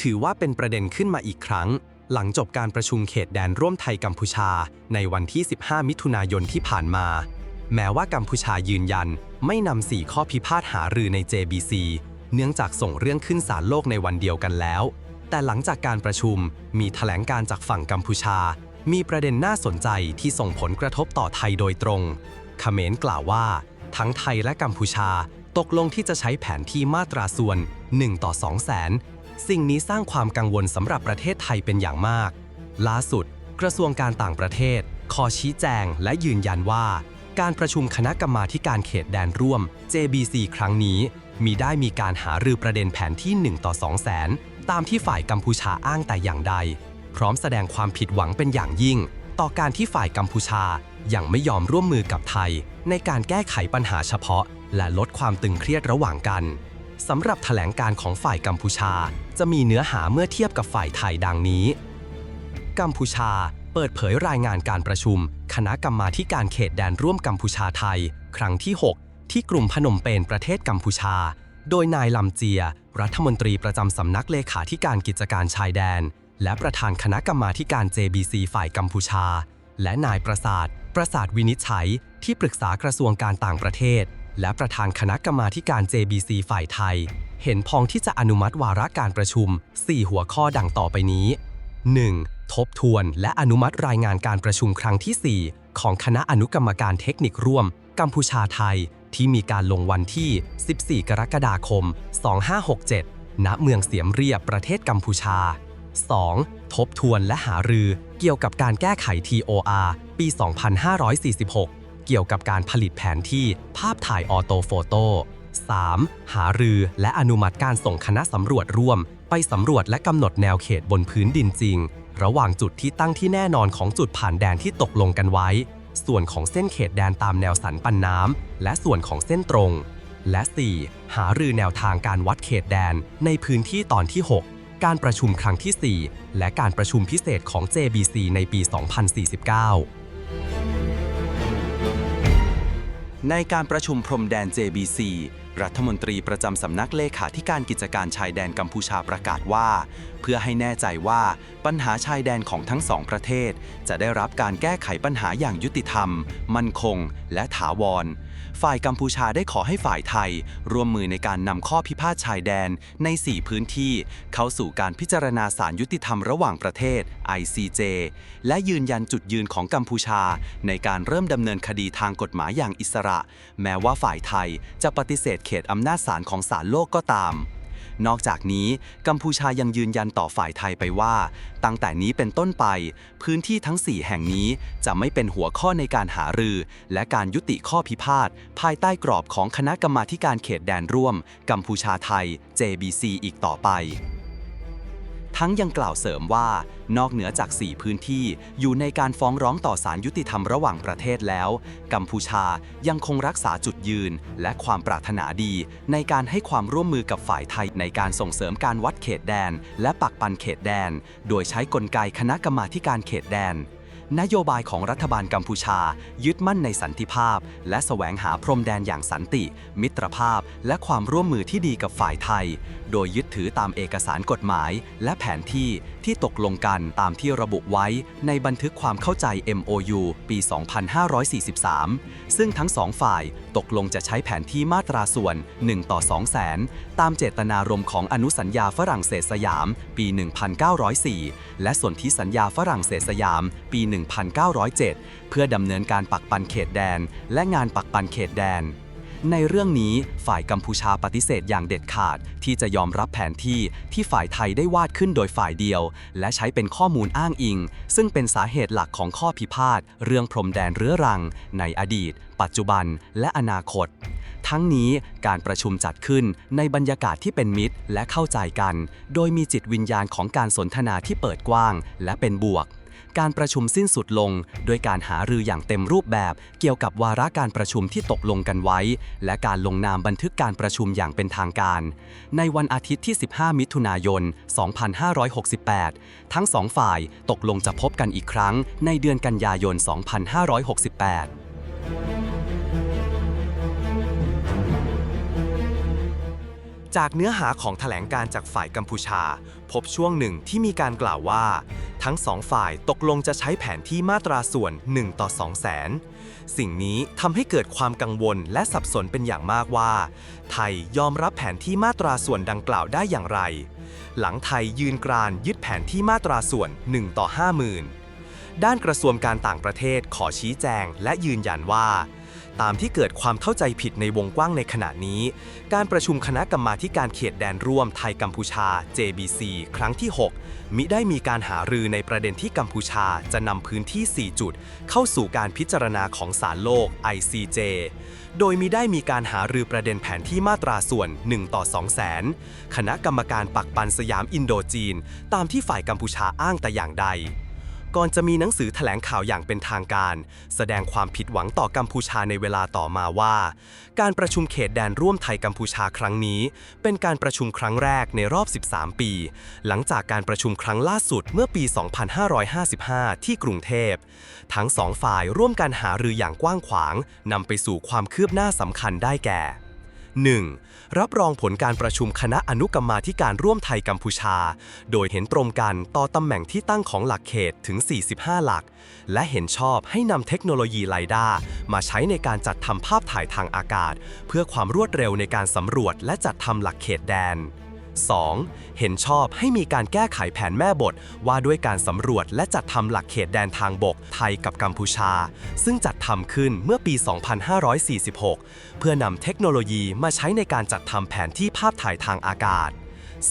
ถือว่าเป็นประเด็นขึ้นมาอีกครั้ง หลังจบการประชุมเขตแดนร่วมไทยกัมพูชา ในวันที่ 15 มิถุนายนที่ผ่านมา แม้ว่ากัมพูชายืนยัน ไม่นำสี่ข้อพิพาทหารือใน JBC เนื่องจากส่งเรื่องขึ้นศาลโลกในวันเดียวกันแล้ว แต่หลังจากการประชุมมีแถลงการจากฝั่งกัมพูชา มีประเด็นน่าสนใจที่ส่งผลกระทบต่อไทยโดยตรงเขมรกล่าวว่า ทั้งไทยและกัมพูชา ตกลงที่จะใช้แผนที่มาตราส่วน 1 ต่อ2แสน สิ่งนี้สร้างความกังวลสำหรับประเทศไทยเป็นอย่างมาก ล่าสุด กระทรวงการต่างประเทศ ขอชี้แจงและยืนยันว่า การประชุมคณะกรรมาธิการเขตแดนร่วม JBC ครั้งนี้ มีได้มีการหารือประเด็นแผนที่ 1 ต่อ 2 แสน ตามที่ฝ่ายกัมพูชาอ้างแต่อย่างใด พร้อมแสดงความผิดหวังเป็นอย่างยิ่ง ต่อการที่ฝ่ายกัมพูชายังไม่ยอมร่วมมือกับไทย ในการแก้ไขปัญหาเฉพาะ และลดความตึงเครียดระหว่างกัน สำหรับแถลงการของฝ่ายกัมพูชา จะมีเนื้อหาเมื่อเทียบกับฝ่ายไทยดังนี้ กัมพูชาเปิดเผยรายงานการประชุม คณะกรรมาการเขตแดนร่วมกัมพูชาไทย ครั้งที่ 6 ที่กรุงพนมเปญประเทศกัมพูชา โดยนายลำเจีย รัฐมนตรีประจำสำนักเลขาธิการกิจการชายแดน และประธานคณะกรรมาการ JBC ฝ่ายกัมพูชา และนายประสาท ประสาทวินิจฉัย ที่ปรึกษากระทรวงการต่างประเทศ และประธานคณะกรรมาการ JBC ฝ่ายไทย เห็นพ้องที่จะอนุมัติวาระการประชุม 4 หัวข้อดังต่อไปนี้ 1. ทบทวนและอนุมัติรายงานการประชุมครั้งที่ 4 ของคณะอนุกรรมการเทคนิคร่วม กัมพูชาไทย ที่มีการลงวันที่ 14 กรกฎาคม 2567 ณ เมืองเสียมเรียบประเทศกัมพูชา 2. ทบทวนและหารือเกี่ยวกับการแก้ไข TOR ปี 2546 เกี่ยวกับการผลิตแผนที่ภาพถ่ายออโตโฟโต้ 3. หารือและอนุมัติการส่งคณะสำรวจร่วม ไปสำรวจและกำหนดแนวเขตบนพื้นดินจริง ระหว่างจุดที่ตั้งที่แน่นอนของจุดผ่านแดนที่ตกลงกันไว้ ส่วนของเส้นเขตแดนตามแนวสันปันน้ำและส่วนของเส้นตรง และ 4. หารือแนวทางการวัดเขตแดนในพื้นที่ตอนที่ 6 การประชุมครั้งที่ 4 และการประชุมพิเศษของ JBC ในปี 2049 ในการประชุมพรมแดน JBC รัฐมนตรีประจำสำนักเลขาธิการกิจการชายแดนกัมพูชาประกาศว่า เพื่อให้แน่ใจว่าปัญหาชายแดนของทั้งสองประเทศ จะได้รับการแก้ไขปัญหาอย่างยุติธรรม มั่นคง และถาวร ฝ่ายกัมพูชาได้ขอให้ฝ่ายไทย ร่วมมือในการนำข้อพิพาทชายแดนใน 4 พื้นที่ เข้าสู่การพิจารณาศาลยุติธรรมระหว่างประเทศ ICJ และยืนยันจุดยืนของกัมพูชา ในการเริ่มดำเนินคดีทางกฎหมายอย่างอิสระ แม้ว่าฝ่ายไทยจะปฏิเสธเขตอำนาจศาลของศาลโลกก็ตาม นอกจากนี้ กัมพูชายังยืนยันต่อฝ่ายไทยไปว่า ตั้งแต่นี้เป็นต้นไป พื้นที่ทั้ง 4 แห่งนี้จะไม่เป็นหัวข้อในการหารือ และการยุติข้อพิพาท ภายใต้กรอบของคณะกรรมาการเขตแดนร่วม กัมพูชาไทย JBC อีกต่อไป ทั้งยังกล่าวเสริมว่านอกเหนือจาก 4 พื้นที่อยู่ในการฟ้องร้องต่อศาลยุติธรรมระหว่างประเทศแล้ว กัมพูชายังคงรักษาจุดยืน และความปรารถนาดี ในการให้ความร่วมมือกับฝ่ายไทยในการส่งเสริมการวัดเขตแดน และปักปันเขตแดน โดยใช้กลไกคณะกรรมาธิการเขตแดน นโยบายของรัฐบาลกัมพูชา ยึดมั่นในสันติภาพ และแสวงหาพรมแดนอย่างสันติ มิตรภาพ และความร่วมมือที่ดีกับฝ่ายไทย โดยยึดถือตามเอกสารกฎหมาย และแผนที่ที่ตกลงกันตามที่ระบุไว้ในบันทึกความเข้าใจ MOU ปี 2543 ซึ่งทั้งสองฝ่ายตกลงจะใช้แผนที่มาตราส่วน 1 ต่อ 2 แสน ตามเจตนารมณ์ของอนุสัญญาฝรั่งเศสสยาม ปี 1904 และส่วนที่สัญญาฝรั่งเศสสยาม ปี 1907 เพื่อดำเนินการปักปันเขตแดน และงานปักปันเขตแดน ในเรื่องนี้ฝ่ายกัมพูชาปฏิเสธอย่างเด็ดขาด ที่จะยอมรับแผนที่ที่ฝ่ายไทยได้วาดขึ้นโดยฝ่ายเดียว และใช้เป็นข้อมูลอ้างอิง ซึ่งเป็นสาเหตุหลักของข้อพิพาท เรื่องพรมแดนเรื้อรัง ในอดีต ปัจจุบัน และอนาคต ทั้งนี้การประชุมจัดขึ้นในบรรยากาศที่เป็นมิตรและเข้าใจกัน โดยมีจิตวิญญาณของการสนทนาที่เปิดกว้าง และเป็นบวก การประชุมสิ้นสุดลง โดยการหารืออย่างเต็มรูปแบบเกี่ยวกับวาระการประชุมที่ตกลงกันไว้ และการลงนามบันทึกการประชุมอย่างเป็นทางการ ในวันอาทิตย์ที่ 15 มิถุนายน 2568 ทั้งสองฝ่ายตกลงจะพบกันอีกครั้งในเดือนกันยายน 2568 จากเนื้อหาของแถลงการจากฝ่ายกัมพูชา พบช่วงหนึ่งที่มีการกล่าวว่า ทั้งสองฝ่ายตกลงจะใช้แผนที่มาตราส่วน 1 ต่อ 2 แสน สิ่งนี้ทำให้เกิดความกังวลและสับสนเป็นอย่างมากว่า ไทยยอมรับแผนที่มาตราส่วนดังกล่าวได้อย่างไร หลังไทยยืนกรานยึดแผนที่มาตราส่วน 1 ต่อ 50,000 ด้านกระทรวงการต่างประเทศขอชี้แจงและยืนยันว่า ตามที่เกิดความเข้าใจผิดในวงกว้างในขณะนี้ การประชุมคณะกรรมาการเขตแดนร่วมไทยกัมพูชา JBC ครั้งที่ 6 มิได้มีการหารือในประเด็นที่กัมพูชาจะนำพื้นที่ 4 จุด เข้าสู่การพิจารณาของศาลโลก ICJ โดยมิได้มีการหารือประเด็นแผนที่มาตราส่วน 1 ต่อ 2 แสน คณะกรรมการปักปันสยามอินโดจีน ตามที่ฝ่ายกัมพูชาอ้างแต่อย่างใด ก่อนจะมีหนังสือแถลงข่าวอย่างเป็นทางการ แสดงความผิดหวังต่อกัมพูชาในเวลาต่อมาว่า การประชุมเขตแดนร่วมไทยกัมพูชาครั้งนี้ เป็นการประชุมครั้งแรกในรอบ 13 ปี หลังจากการประชุมครั้งล่าสุดเมื่อปี 2555 ที่กรุงเทพ ทั้งสองฝ่ายร่วมกันหารืออย่างกว้างขวางนำไปสู่ความคืบหน้าสำคัญได้แก่ 1. รับรองผลการประชุมคณะอนุกรรมาธิการร่วมไทยกัมพูชา โดยเห็นตรงกันต่อตำแหน่งที่ตั้งของหลักเขตถึง 45 หลัก และเห็นชอบให้นำเทคโนโลยีไลด้ามาใช้ในการจัดทำภาพถ่ายทางอากาศ เพื่อความรวดเร็วในการสำรวจและจัดทำหลักเขตแดน 2. เห็นชอบให้มีการแก้ไขแผนแม่บท ว่าด้วยการสำรวจและจัดทำหลักเขตแดนทางบกไทยกับกัมพูชา ซึ่งจัดทำขึ้นเมื่อปี 2546 เพื่อนำเทคโนโลยีมาใช้ในการจัดทำแผนที่ภาพถ่ายทางอากาศ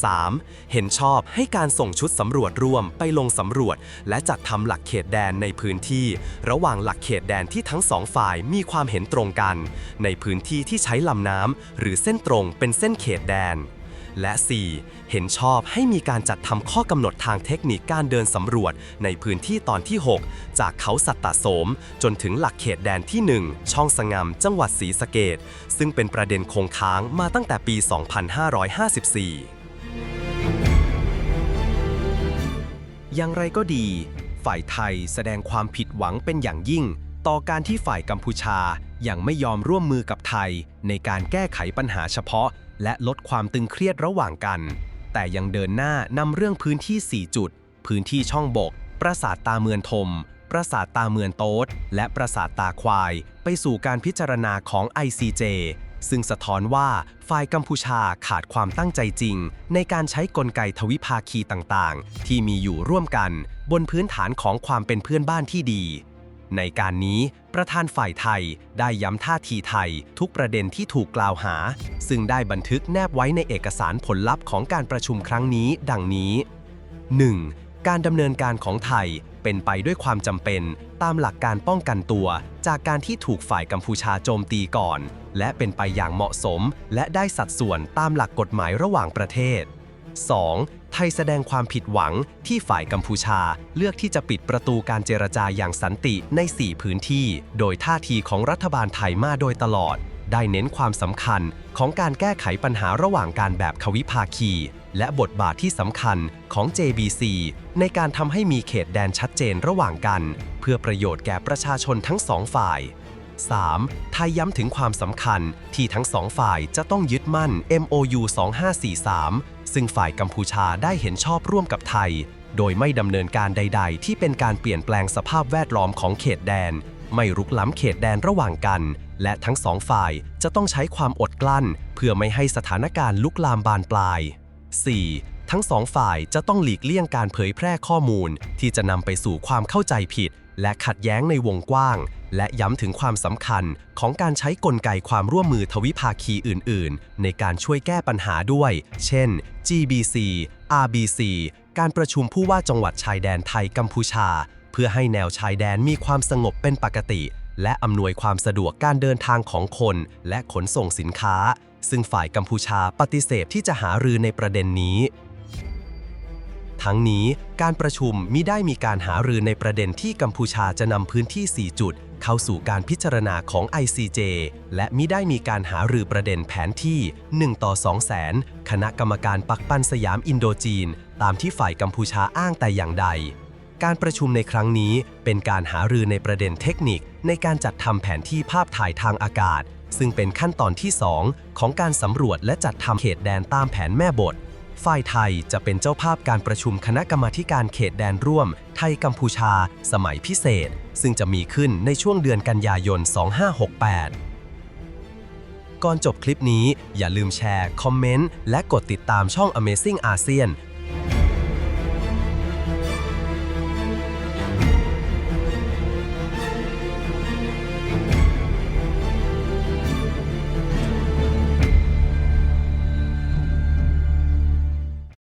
3. เห็นชอบให้การส่งชุดสำรวจร่วมไปลงสำรวจ และจัดทำหลักเขตแดนในพื้นที่ ระหว่างหลักเขตแดนที่ทั้งสองฝ่ายมีความเห็นตรงกัน ในพื้นที่ที่ใช้ลำน้ำหรือเส้นตรงเป็นเส้นเขตแดน และ 4. เห็นชอบให้มีการจัดทำข้อกำหนดทางเทคนิคการเดินสำรวจในพื้นที่ตอนที่ 6 จากเขาสัตตโสม จนถึงหลักเขตแดนที่ 1 ช่องสงามจังหวัดศรีสะเกดซึ่งเป็นประเด็นคงค้างมาตั้งแต่ปี 2554อย่างไรก็ดี ฝ่ายไทยแสดงความผิดหวังเป็นอย่างยิ่ง ต่อการที่ฝ่ายกัมพูชายัางไม่ยอมร่วมมือกับไทย ในการแก้ไขปัญหาเฉพาะ และลดความตึงเครียดระหว่างกัน แต่ยังเดินหน้านำเรื่องพื้นที่ 4 จุด พื้นที่ช่องบก ปราสาทตาเมือนทม ปราสาทตาเมือนโต๊ด และปราสาทตาควาย ไปสู่การพิจารณาของ ICJ ซึ่งสะท้อนว่าฝ่ายกัมพูชาขาดความตั้งใจจริง ในการใช้กลไกทวิภาคีต่างๆ ที่มีอยู่ร่วมกัน บนพื้นฐานของความเป็นเพื่อนบ้านที่ดี ในการนี้ประธานฝ่ายไทยได้ย้ำท่าทีไทยทุกประเด็นที่ถูกกล่าวหา ซึ่งได้บันทึกแนบไว้ในเอกสารผลลัพธ์ของการประชุมครั้งนี้ ดังนี้ 1. การดำเนินการของไทยเป็นไปด้วยความจำเป็น ตามหลักการป้องกันตัว จากการที่ถูกฝ่ายกัมพูชาโจมตีก่อน และเป็นไปอย่างเหมาะสม และได้สัดส่วนตามหลักกฎหมายระหว่างประเทศ 2. ไทยแสดงความผิดหวังที่ฝ่ายกัมพูชาเลือกที่จะปิดประตูการเจรจาอย่างสันติใน 4 พื้นที่ โดยท่าทีของรัฐบาลไทยมาโดยตลอด ได้เน้นความสำคัญของการแก้ไขปัญหาระหว่างการแบบทวิภาคี และบทบาทที่สำคัญของ JBC ในการทำให้มีเขตแดนชัดเจนระหว่างกัน เพื่อประโยชน์แก่ประชาชนทั้งสองฝ่าย 3. ไทยย้ำถึงความสำคัญที่ทั้งสองฝ่ายจะต้องยึดมั่น MOU 2543 ซึ่งฝ่ายกัมพูชาได้เห็นชอบร่วมกับไทย โดยไม่ดำเนินการใด ๆ ที่เป็นการเปลี่ยนแปลงสภาพแวดล้อมของเขตแดน ไม่รุกล้ำเขตแดนระหว่างกัน และทั้งสองฝ่ายจะต้องใช้ความอดกลั้น เพื่อไม่ให้สถานการณ์ลุกลามบานปลาย 4. ทั้งสองฝ่ายจะต้องหลีกเลี่ยงการเผยแพร่ข้อมูล ที่จะนำไปสู่ความเข้าใจผิด และขัดแย้งในวงกว้าง และย้ำถึงความสำคัญของการใช้กลไกความร่วมมือทวิภาคีอื่น ๆ ในการช่วยแก้ปัญหาด้วย เช่น GBC RBC การประชุมผู้ว่าจังหวัดชายแดนไทยกัมพูชา เพื่อให้แนวชายแดนมีความสงบเป็นปกติ และอำนวยความสะดวกการเดินทางของคน และขนส่งสินค้า ซึ่งฝ่ายกัมพูชาปฏิเสธที่จะหารือในประเด็นนี้ทั้งนี้การประชุมมิได้มีการหารือในประเด็นที่กัมพูชาจะนำพื้นที่ 4 จุด เข้าสู่การพิจารณาของ ICJ และมิได้มีการหารือประเด็นแผนที่ 1 ต่อ 2 แสน คณะกรรมการปักปันสยามอินโดจีน ตามที่ฝ่ายกัมพูชาอ้างแต่อย่างใด การประชุมในครั้งนี้เป็นการหารือในประเด็นเทคนิค ในการจัดทำแผนที่ภาพถ่ายทางอากาศ ซึ่งเป็นขั้นตอนที่ 2 ของการสำรวจและจัดทำเขตแดนตามแผนแม่บท ฝ่ายไทยจะเป็นเจ้าภาพการประชุมคณะกรรมาธิการเขตแดนร่วม ไทยกัมพูชา สมัยพิเศษ ซึ่งจะมีขึ้นในช่วงเดือนกันยายน 2568ก่อนจบคลิปนี้อย่าลืมแชร์ คอมเมนต์ และกดติดตามช่อง Amazing ASEAN